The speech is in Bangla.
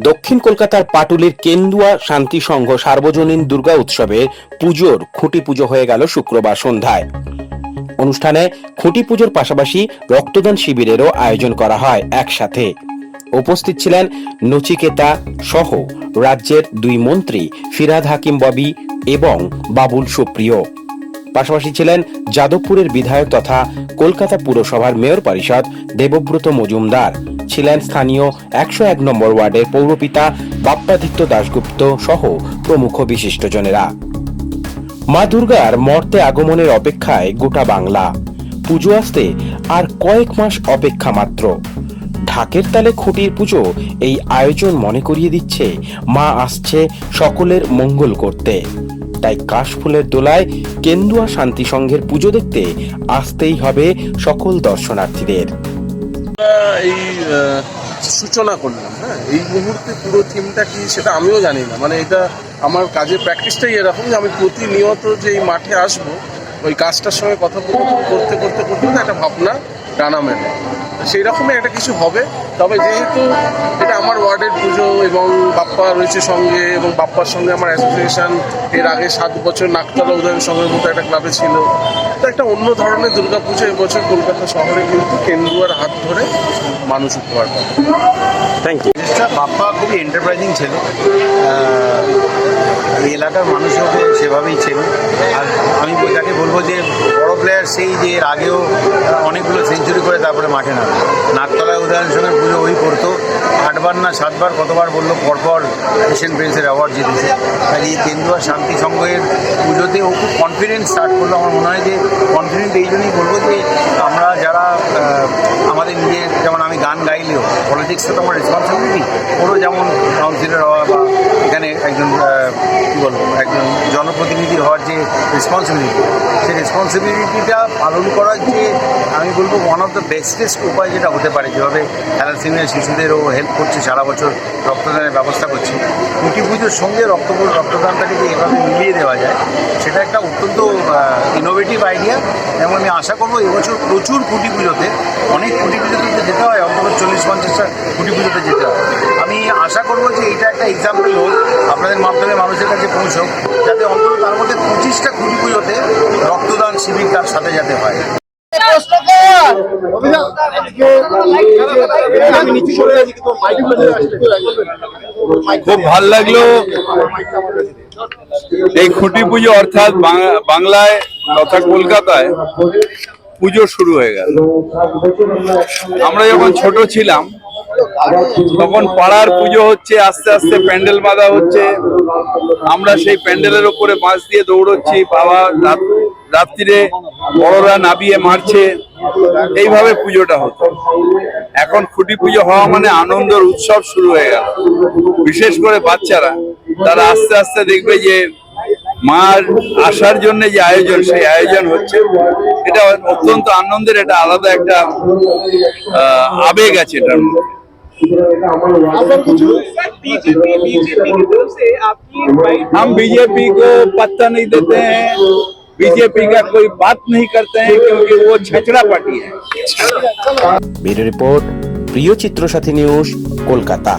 দক্ষিণ কলকাতার পাটুলির কেন্দুয়া শান্তি সংঘ সার্বজনীন দুর্গা উৎসবের পুজোর খুঁটি পুজো হয়ে গেল শুক্রবার সন্ধ্যায়। অনুষ্ঠানে খুঁটি পুজোর পাশাপাশি রক্তদান শিবিরেরও আয়োজন করা হয় একসাথে। উপস্থিত ছিলেন নচিকেতা সহ রাজ্যের দুই মন্ত্রী ফিরাদ হাকিম ববি এবং বাবুল সুপ্রিয়। পাশাপাশি ছিলেন যাদবপুরের বিধায়ক তথা কলকাতা পুরসভার মেয়র পরিষদ দেবব্রত মজুমদার। ছিলেন স্থানীয় একশো এক নম্বর ওয়ার্ডের পৌরপিতা বাপ্পাদিত্য দাশগুপ্ত সহ প্রমুখ বিশিষ্টজনেরা। মা দুর্গার মর্তে আগমনের অপেক্ষায় গোটা বাংলা। পুজো আসতে আর কয়েক মাস অপেক্ষা মাত্র। ঢাকের তালে খুঁটির পুজো এই আয়োজন মনে করিয়ে দিচ্ছে, মা আসছে সকলের মঙ্গল করতে। তাই কাশফুলের দোলায় কেন্দুয়া শান্তি সংঘের পুজো দেখতে আসতেই হবে সকল দর্শনার্থীদের। এই সূচনা করলাম হ্যাঁ? এই মুহূর্তে পুরো থিমটা কি সেটা আমিও জানি না। মানে এটা আমার কাজের প্র্যাকটিসটাই এরকম যে আমি প্রতিনিয়ত যে এই মাঠে আসব, ওই কাজটার সঙ্গে কথা করতে করতে করতে করতে একটা ভাবনা ডানা মেলে। সেই রকমই একটা কিছু হবে। তবে যেহেতু এটা আমার ওয়ার্ডের পুজো এবং বাপ্পা রয়েছে সঙ্গে এবং বাপ্পার সঙ্গে আমার অ্যাসোসিয়েশন এর আগে সাত বছর নাকতলা উদয়ন সংঘের মতো একটা ক্লাবে ছিল। তো একটা অন্য ধরনের দুর্গাপুজো এবছর কলকাতা শহরে কিন্তু কেন্দুয়ার হাত ধরে মানুষ উপহার পাবে থ্যাংক ইউ বাপ্পা খুবই এন্টারপ্রাইজিং ছিল। এলাকার মানুষ ওকে সেভাবেই ছিল আর আমি তাকে বলব যে বড় প্লেয়ার সেই যে এর আগেও আহ, মাঠে নামে। নাকতলায় সঙ্গে পুজো ওই করতো আটবার না সাতবার কতবার বলল, পরপর এশিয়ান প্রিন্সের অ্যাওয়ার্ড জিতেছে। তাই এই কেন্দুয়া শান্তি সংঘের পুজোতে ও খুব কনফিডেন্স স্টার্ট করল। আমার মনে হয় যে কনফিডেন্ট এই জন্যই বলব যে আমরা যারা আমাদের নিজের, যেমন আমি গান গাইলেও পলিটিক্সটা তো আমার রেসপন্সিবিলিটি ওরও যেমন কাউন্সিলর হওয়া বা এখানে একজন কী বলব, একজন জনপ্রতিনিধি হওয়ার যে রেসপন্সিবিলিটি সেই রেসপন্সিবিলিটিটা পালন করার যে, আমি বলব ওয়ান অফ দ্য বেস্টেস্ট উপায় যেটা হতে পারে, যেভাবে থ্যালাসিমিয়া শিশুদেরও হেল্প করছে, সারা বছর রক্তদানের ব্যবস্থা করছে। কুটি পুজোর সঙ্গে রক্ত, রক্তদানটাকে যে এভাবে মিলিয়ে দেওয়া যায়, সেটা একটা অত্যন্ত ইনোভেটিভ আইডিয়া এবং আমি আশা করব, এবছর প্রচুর কুটি পুজোতে অনেক কুটি পুজোতে যেতে হয়, অন্তত চল্লিশ পঞ্চাশটা কুটি পুজোতে যেতে হয়। আশা করব যে এটা একটা এক্সাম্পল হোক, আপনাদের মাধ্যমে মানুষের কাছে পৌঁছক, যাতে অন্তত তার মধ্যে পঁচিশটা কুটি পুজোতে রক্তদান শিবির তার সাথে যাতে হয়। খুব ভালো লাগল। এই খুঁটি পুজো অর্থাৎ বাংলায় তথা কলকাতায় পুজো শুরু হয়ে গেল। আমরা যখন ছোট ছিলাম তখন পাড়ার পুজো হচ্ছে, আস্তে আস্তে প্যান্ডেল বাঁধা হচ্ছে। আমরা সেই প্যান্ডেলের উপরে বাঁশ দিয়ে দৌড়চ্ছি, বাবা রাত্রিরে বড়রা নাবিয়ে মারছে। এইভাবে পুজোটা হতো। এখন খুঁটি পুজো হওয়া মানে আনন্দের উৎসব শুরু হয়ে গেল। বিশেষ করে বাচ্চারা, তারা আস্তে আস্তে দেখবে যে মার আসার জন্য যে আয়োজন, সেই আয়োজন হচ্ছে। এটা অত্যন্ত আনন্দের, এটা আলাদা একটা আবেগ আছে এটার মধ্যে। बीजेपी बीजेपी की तरफ से आपकी फाइट हम बीजेपी को पत्ता नहीं देते हैं बीजेपी का कोई बात नहीं करते हैं क्योंकि वो छचड़ा पार्टी है ব্যুরো রিপোর্ট প্রিয় চিত্র সাথী নিউজ কলকাতা